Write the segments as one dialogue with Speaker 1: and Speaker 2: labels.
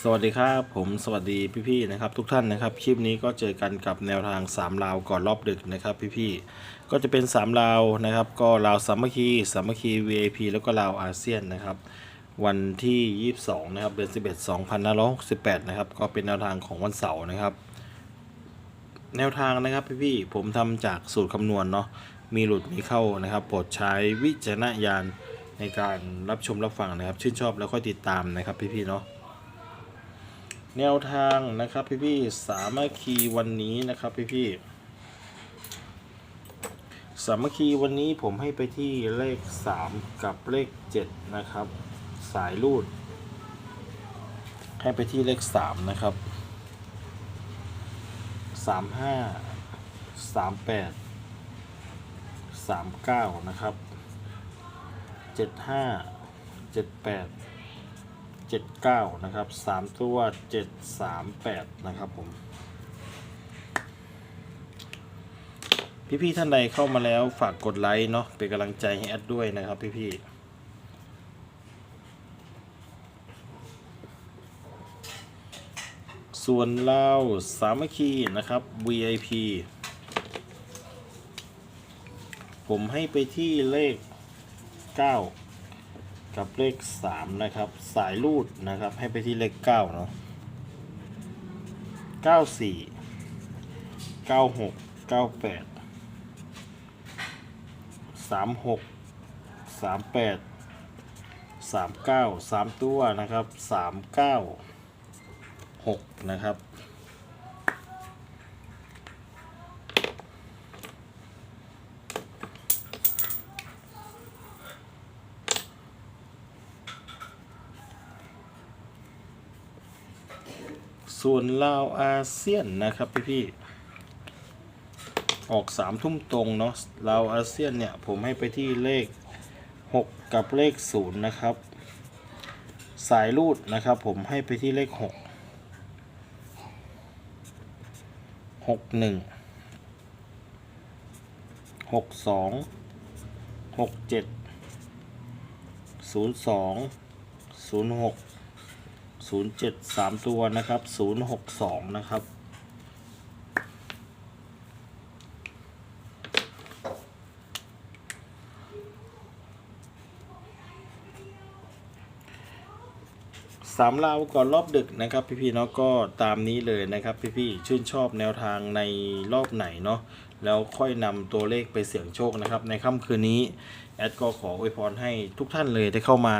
Speaker 1: สวัสดีครับ ผมสวัสดีพี่ๆนะครับ ทุกท่านนะครับ คลิปนี้ก็เจอกันกับแนวทาง3ลาวก่อนรอบดึกนะครับพี่ๆก็จะเป็น3ลาวนะครับ ก็ลาวสามัคคีสามัคคี VIP แล้วก็ลาวอาเซียนนะครับ วันที่ 22 นะครับ เดือน 11 2568 นะครับ ก็เป็นแนวทางของวันเสาร์นะครับ แนวทางนะครับพี่ๆผมทำจากสูตรคำนวณเนาะมีหลุดมีเข้านะครับโปรดใช้วิจารณญาณในการรับชมรับฟังนะครับ ชื่นชอบแล้วก็ติดตามนะครับพี่ๆเนาะ แนวทางนะครับพี่พี่สามัคคีวันนี้นะครับพี่พี่สามัคคีวันนี้ผมให้ไปที่เลข 3 กับเลข 7 นะครับ สายรูด ให้ไปที่เลข 3 นะครับ 35 38 39 นะครับ 75 78 79 นะครับ 3 ตัว 738 นะครับผม พี่ๆท่านใดเข้ามาแล้วฝากกดไลค์เนาะเป็นกำลังใจให้แอดด้วยนะครับพี่ๆส่วนเราสามัคคีนะครับ VIP ผมให้ไปที่เลข 9 กับเลข 3 นะครับ สายรูดนะครับ ให้ไปที่เลข 9 เนาะ94 96 98 36 38 39 3 ตัวนะครับ 39 6 นะครับ ส่วนลาวอาเซียนนะครับพี่พี่ออกสามทุ่มตรงเนาะลาวอาเซียนเนี่ยผมให้ไปที่เลข 6 กับเลข 0 นะครับ สายรูดนะครับ ผมให้ไปที่เลข 6 6 1 6 2 6 7 0 2 0 6 07 3ตัวนะครับ062นะครับสามลาวก่อนรอบดึกนะครับพี่ๆเนาะก็ตามนี้เลยนะครับพี่ๆชื่นชอบแนวทางในรอบไหนเนาะแล้วค่อยนำตัวเลขไปเสี่ยงโชคนะครับ ในค่ำคืนนี้ แอดก็ขออวยพรให้ทุกท่านเลยได้เข้ามา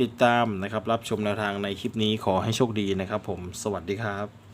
Speaker 1: ติดตามนะครับรับชมแนวทางในคลิปนี้ขอให้โชคดีนะครับผมสวัสดีครับ